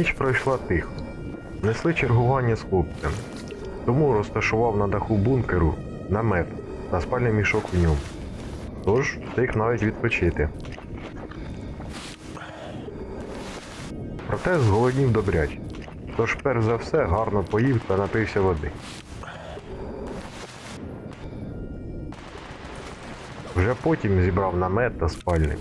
Ніч пройшла тихо. Несли чергування з хлопцями. Тому розташував на даху бункеру намет та спальний мішок в ньому. Тож встиг навіть відпочити. Проте зголоднів добряче. Тож перш за все гарно поїв та напився води. Вже потім зібрав намет та спальник.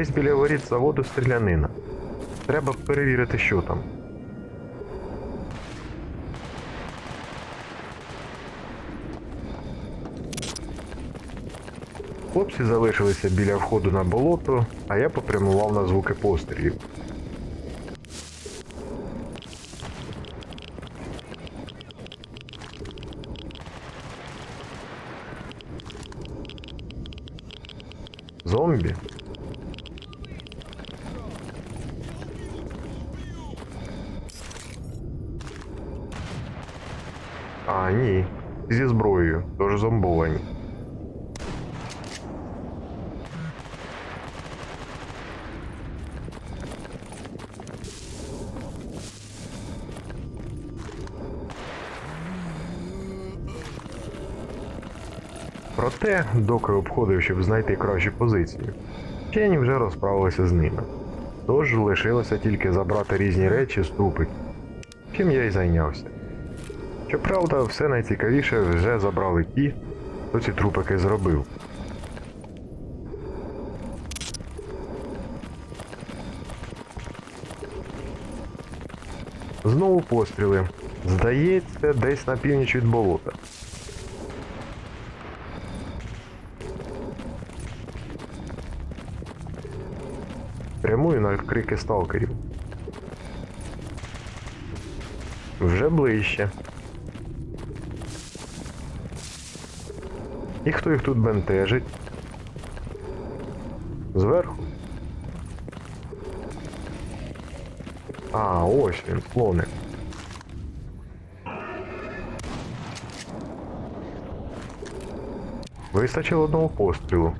Десь біля воріт заводу стрілянина. Треба перевірити, що там. Хлопці залишилися біля входу на болото, а я попрямував на звуки пострілів. Зомбі? А, ні. Зі зброєю, тож зомбовані. Проте, доки обходив, щоб знайти кращу позицію, вчені вже розправилися з ними. Тож лишилося тільки забрати різні речі з трупиків, чим я й зайнявся. Щоправда, все найцікавіше вже забрали ті, хто ці трупики зробив. Знову постріли. Здається, десь на північ від болота. Прямую на крики сталкерів. Вже ближче. І хто їх тут бентежить? Зверху? А, ось він, слоник. Вистачило одного пострілу.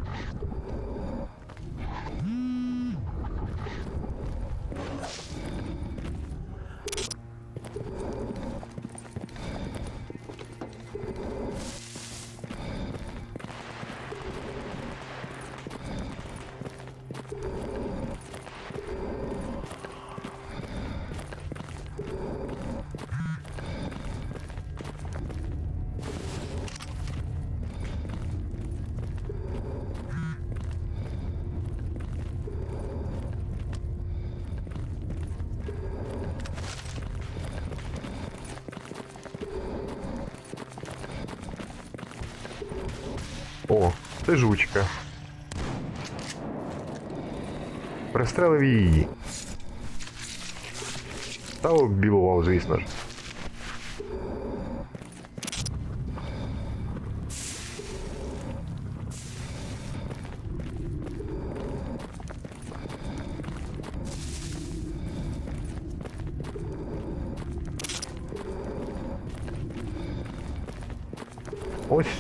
Це жучка. Пристрелив її. Та оббілував, звісно ж.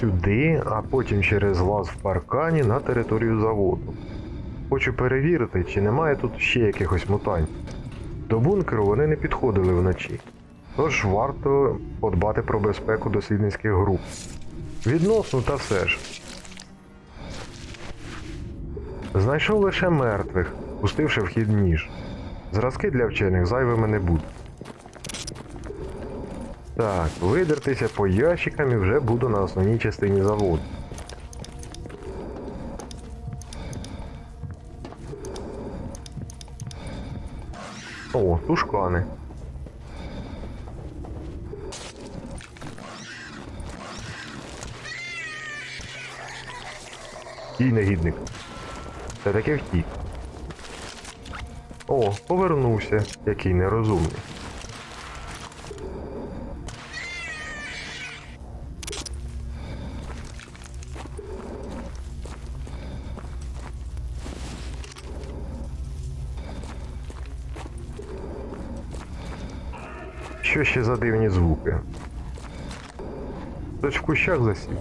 Сюди, а потім через лаз в паркані на територію заводу. Хочу перевірити, чи немає тут ще якихось мутантів. До бункеру вони не підходили вночі. Тож варто подбати про безпеку дослідницьких груп. Відносно та все ж. Знайшов лише мертвих, пустивши вхід ніж. Зразки для вчених зайвими не будуть. Так, видертися по ящикам і вже буду на основній частині заводу. О, тушкани. Стій, негідник. Це таке втік. О, повернувся, який нерозумний. Ще за дивні звуки? Хтось в кущах засів.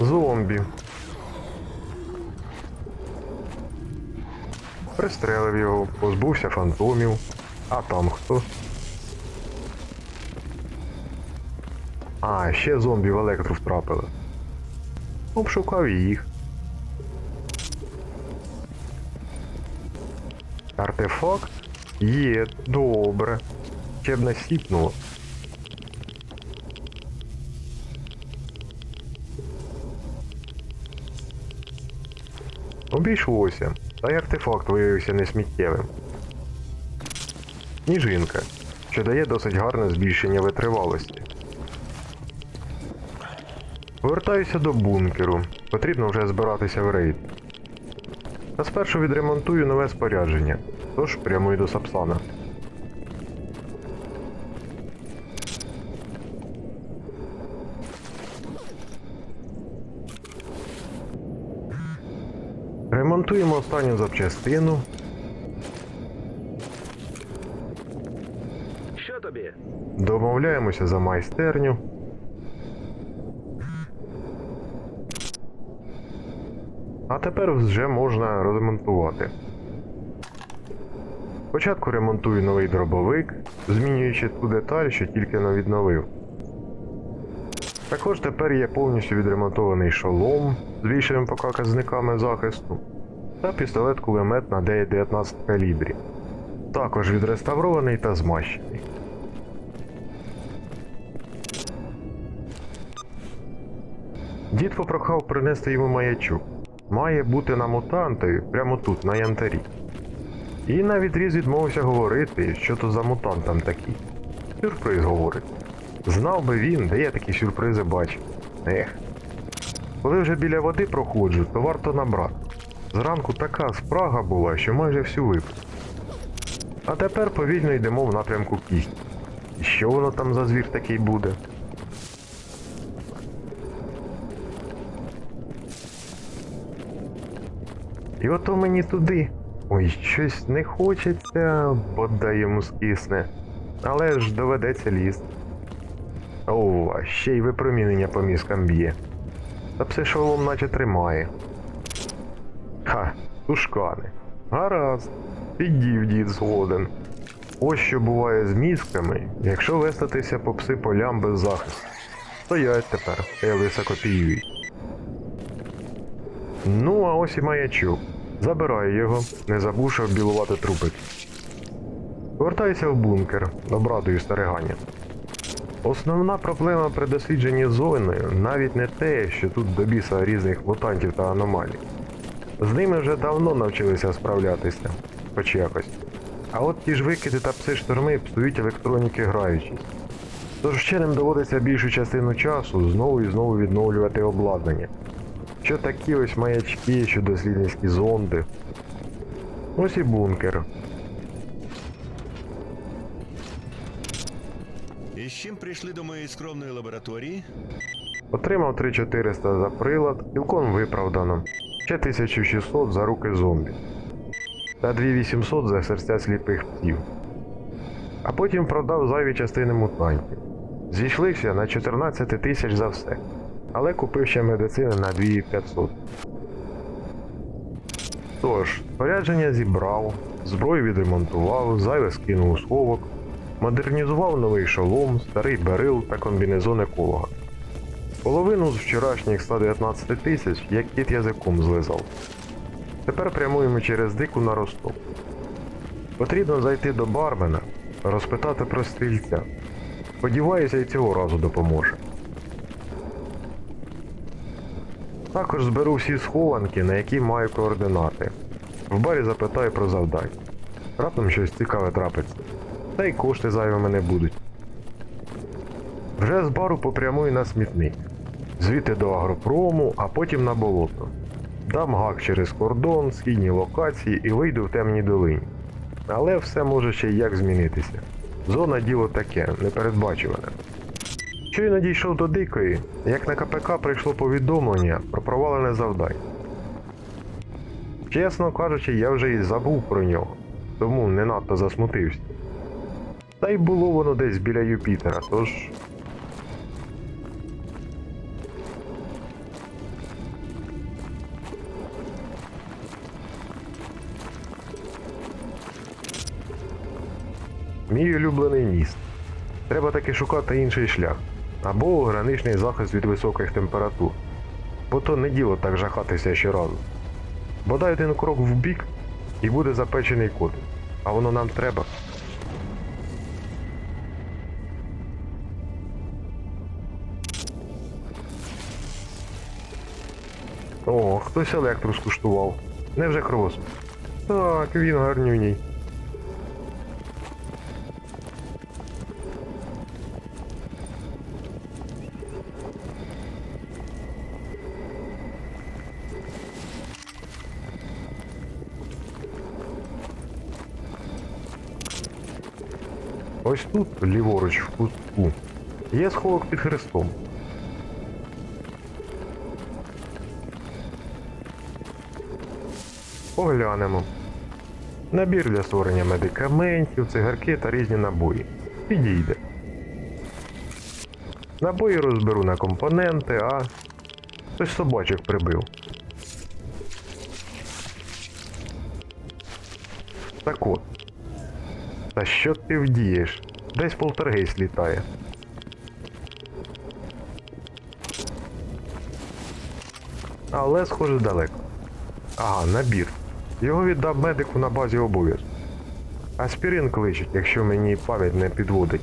Зомбі. Пристрелив його, позбувся фантомів. А там хто? А, ще зомбі в електру втрапили. Обшукав їх. Артефакт? Є, добре. Ще б. Обійшлося, та й артефакт виявився несміттєвим. Сніжинка, що дає досить гарне збільшення витривалості. Повертаюся до бункеру. Потрібно вже збиратися в рейд. Та спершу відремонтую нове спорядження, тож прямую до Сапсана. Ремонтуємо останню запчастину. Що тобі? Домовляємося за майстерню. А тепер вже можна ремонтувати. Спочатку ремонтую новий дробовик, змінюючи ту деталь, що тільки но відновив. Також тепер є повністю відремонтований шолом з більшими показниками захисту та пістолет кулемет на 9-19 калібрі. Також відреставрований та змащений. Дід попрохав принести йому маячок. Має бути на мутанти прямо тут, на янтарі. І на відріз відмовився говорити, що то за мутант там такий. Сюрприз говорить. Знав би він, де я такі сюрпризи бачив. Ех. Коли вже біля води проходжу, то варто набрати. Зранку така спрага була, що майже всю випив. А тепер повільно йдемо в напрямку кісті. І що воно там за звір такий буде? І ото мені туди. Ой, щось не хочеться, бодай йому скисне. Але ж доведеться лізти. О, а ще й випромінення по мізкам б'є. Та все шолом наче тримає. Тушкани. Гаразд. Підів дід згоден. Ось що буває з мізками, якщо вестатися по пси полям без захисту. Стоять тепер, я високопіюють. Ну, а ось і маячок. Забираю його, не забувши оббілувати трупик. Повертаюся в бункер, обрадую старигання. Основна проблема при дослідженні зоною навіть не те, що тут до біса різних мутантів та аномалій. З ними вже давно навчилися справлятися, хоч якось. А от ті ж викиди та пси шторми псують електроніки граючись. Тож вченим доводиться більшу частину часу знову і знову відновлювати обладнання. Що такі ось маячки, що дослідницькі зонди. Ось і бункер. І з чим прийшли до моєї скромної лабораторії? Отримав 3400 за прилад, цілком виправдано. Ще 1600 за руки зомбі. Та 2800 за серця сліпих псів. А потім продав зайві частини мутантів. Зійшлися на 14 тисяч за все. Але купив ще медицини на 2500. Тож, спорядження зібрав, зброю відремонтував, зайве скинув у сховок, модернізував новий шолом, старий берил та комбінезон еколога. Половину з вчорашніх 119 тисяч як кіт язиком злизав. Тепер прямуємо через дику на Ростов. Потрібно зайти до бармена, розпитати про стрільця. Сподіваюся, і цього разу допоможе. Також зберу всі схованки, на які маю координати. В барі запитаю про завдання. Раптом щось цікаве трапиться. Та й кошти зайвими не будуть. Вже з бару попрямую на смітник. Звідти до агропрому, а потім на болото. Дам гак через кордон, східні локації і вийду в темній долині. Але все може ще як змінитися. Зона діло таке, непередбачуване. Щойно дійшов до дикої, як на КПК прийшло повідомлення про провалене завдання. Чесно кажучи, я вже і забув про нього, тому не надто засмутився. Та й було воно десь біля Юпітера, тож. Мій улюблений міст. Треба таки шукати інший шлях. Або граничний захист від високих температур. Бо то не діло так жахатися щоразу. Бодай один крок в бік і буде запечений код. А воно нам треба. О, хтось електру скуштував. Невже крос? Так, він гарнюній. Ось тут, ліворуч, в кутку, є сховок під хрестом. Поглянемо. Набір для створення медикаментів, цигарки та різні набої. Підійде. Набої розберу на компоненти, а хтось собачок прибив. Так от. Та що ти вдієш? Десь полтергейст літає. Але схоже далеко. Ага, набір. Його віддав медику на базі обов'язку. Аспірин кличуть, якщо мені пам'ять не підводить.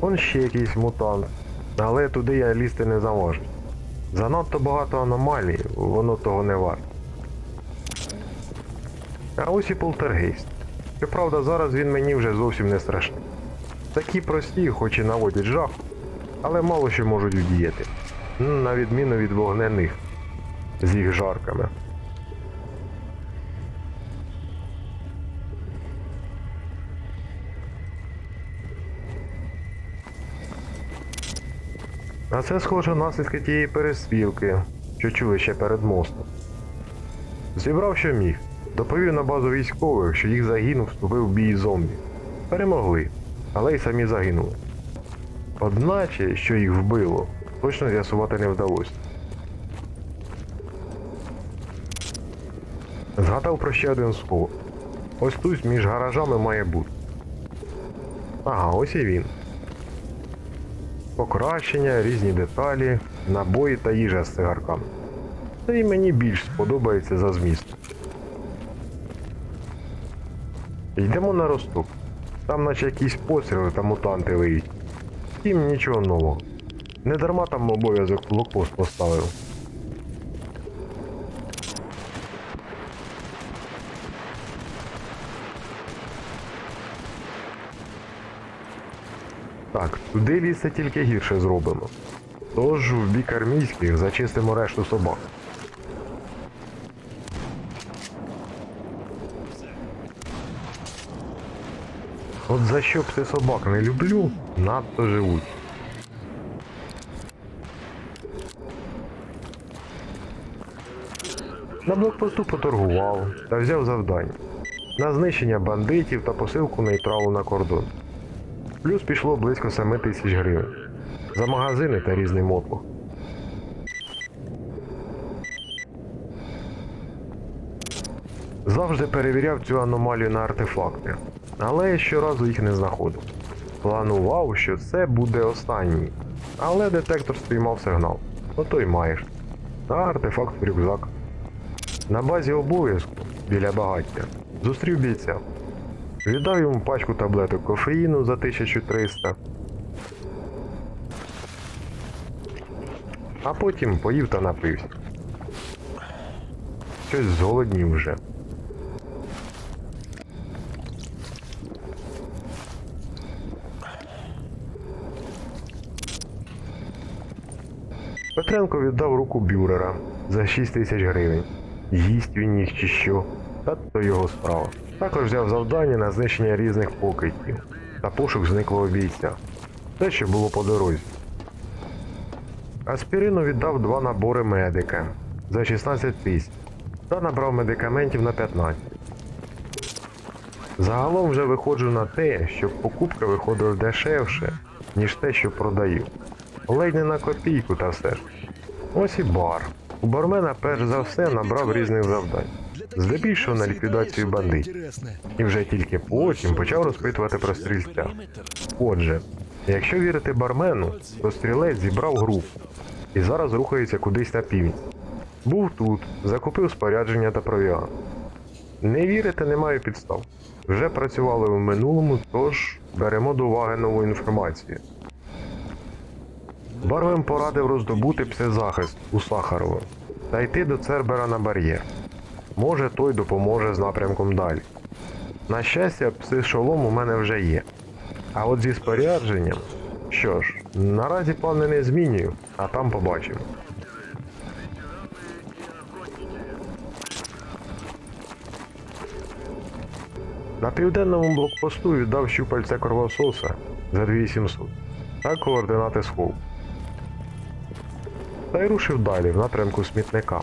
Он ще якийсь мутант. Але туди я лізти не заможу. Занадто багато аномалій, воно того не варто. А ось і полтергейст. Щоправда, зараз він мені вже зовсім не страшний. Такі прості, хоч і наводять жах, але мало що можуть вдіяти. На відміну від вогнених з їх жарками. А це схоже наслідки тієї перестрілки, що чули ще перед мостом. Зібрав, що міг. Доповів на базу військових, що їх загинув вступив в бій зомбі. Перемогли, але й самі загинули. Одначе, що їх вбило, точно з'ясувати не вдалося. Згадав про ще один сховок. Ось тут між гаражами має бути. Ага, ось і він. Покращення, різні деталі, набої та їжа з цигарками. Та й мені більш сподобається за зміст. Йдемо на росток. Там наче якісь постріли та мутанти виють. Втім, нічого нового. Не дарма там обов'язок блокпост поставив. Так, туди лізти тільки гірше зробимо. Тож в бік армійських зачистимо решту собак. От за що пси собак не люблю, надто живуть. На блокпосту поторгував та взяв завдання. На знищення бандитів та посилку нейтралу на кордон. Плюс пішло близько 7 тисяч гривень. За магазини та різний мотлох. Завжди перевіряв цю аномалію на артефакти, але я щоразу їх не знаходив. Планував, що це буде останній, але детектор спіймав сигнал. Ото й маєш. А артефакт в рюкзак. На базі обов'язку, біля багаття, зустрів бійця. Віддав йому пачку таблеток кофеїну за 1300. А потім поїв та напився. Щось зголоднів вже. Петренко віддав руку бюрера за 6 тисяч гривень. Їсть він їх чи що, та то його справа. Також взяв завдання на знищення різних покидьків та пошук зниклого бійця. Те, що було по дорозі. Аспірину віддав два набори медика за 16 тисяч та набрав медикаментів на 15. Загалом вже виходжу на те, щоб покупка виходила дешевше, ніж те, що продаю. Ледь не на копійку та все ж. Ось і бар. У бармена перш за все набрав різних завдань, здебільшого на ліквідацію бандитів. І вже тільки потім почав розпитувати про стрільця. Отже, якщо вірити бармену, то стрілець зібрав групу і зараз рухається кудись на північ. Був тут, закупив спорядження та провіант. Не вірити не маю підстав. Вже працювали в минулому, тож беремо до уваги нову інформацію. Барвем порадив роздобути псизахист у Сахарова та йти до Цербера на бар'єр. Може, той допоможе з напрямком далі. На щастя, пси-шолом у мене вже є. А от зі спорядженням. Що ж, наразі плани не змінюю, а там побачимо. На південному блокпосту віддав щупальце кровососа за 2700 та координати схову. Та й рушив далі в напрямку смітника.